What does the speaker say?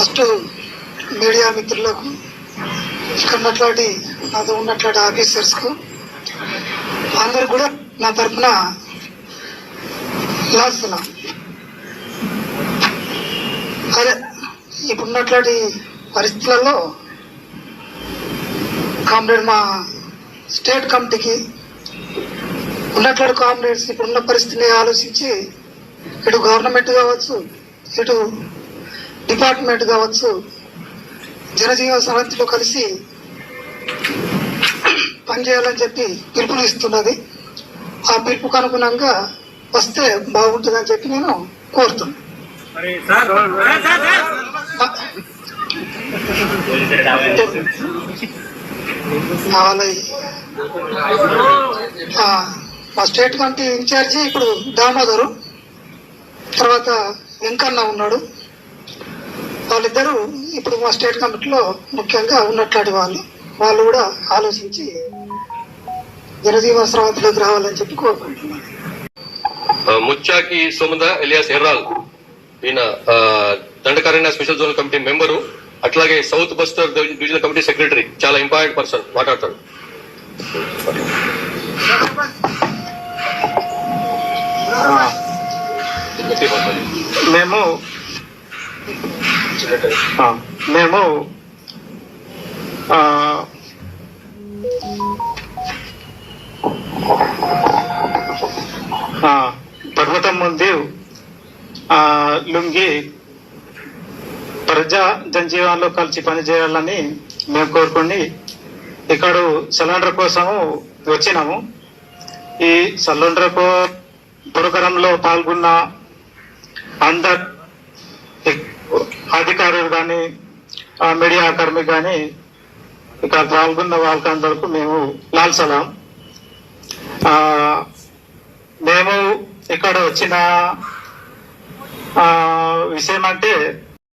First media మిత్రులకు ఇక్కడ ఉన్నట్లాంటి నాతో ఉన్నట్లాంటి ఆఫీసర్స్కు అందరు కూడా నా తరఫున లాస్తున్నాం అదే ఇప్పుడున్నట్లాంటి పరిస్థితులలో కామ్రేడ్ మా స్టేట్ కమిటీకి ఉన్నట్లాంటి కామ్రేడ్స్ ఇప్పుడున్న పరిస్థితిని ఆలోచించి ఇటు గవర్నమెంట్ కావచ్చు ఇటు డిపార్ట్మెంట్ కావచ్చు జనజీవన సమితిలో కలిసి పనిచేయాలని చెప్పి పిలుపులు ఇస్తున్నది. ఆ పిలుపుకు అనుగుణంగా వస్తే బాగుంటుందని చెప్పి నేను కోరుతున్నాను. మా స్టేట్ కమిటీ ఇన్ఛార్జి ఇప్పుడు దామోదరు తర్వాత వెంకన్న ఉన్నాడు. వాళ్ళిద్దరూ ఇప్పుడు మా స్టేట్ కమిటీలో ముఖ్యంగా ఉన్నట్లాంటి వాళ్ళు వాళ్ళు కూడా ఆలోచించి జనజీవన స్రవంతిలోకి రావాలని చెప్పి కోరుకుంటున్నాను. ముచ్చాకి సోమద ఎలియాస్ ఎర్రాల్ ఈయన ఆ, Dandakaranya special zone committee member అట్లాగే south Bastar divisional committee secretary చాలా ఇంపార్టెంట్ పర్సన్ మాట్లాడతాడు. మేము మేము పర్వతం ముందు లుంగి ప్రజా జనజీవనంలో కలిసి పనిచేయాలని మేము కోరుకుని ఇక్కడ సిలిండర్ కోసము వచ్చినాము. ఈ సిలిండర్ ప్రోగ్రాంలో పాల్గొన్న అందరు అధికారులు కానీ మీడియా అకాడమీ కానీ ఇక్కడ పాల్గొన్న వాళ్ళకందరకు మేము లాల్ సలాం. మేము ఇక్కడ వచ్చిన విషయం అంటే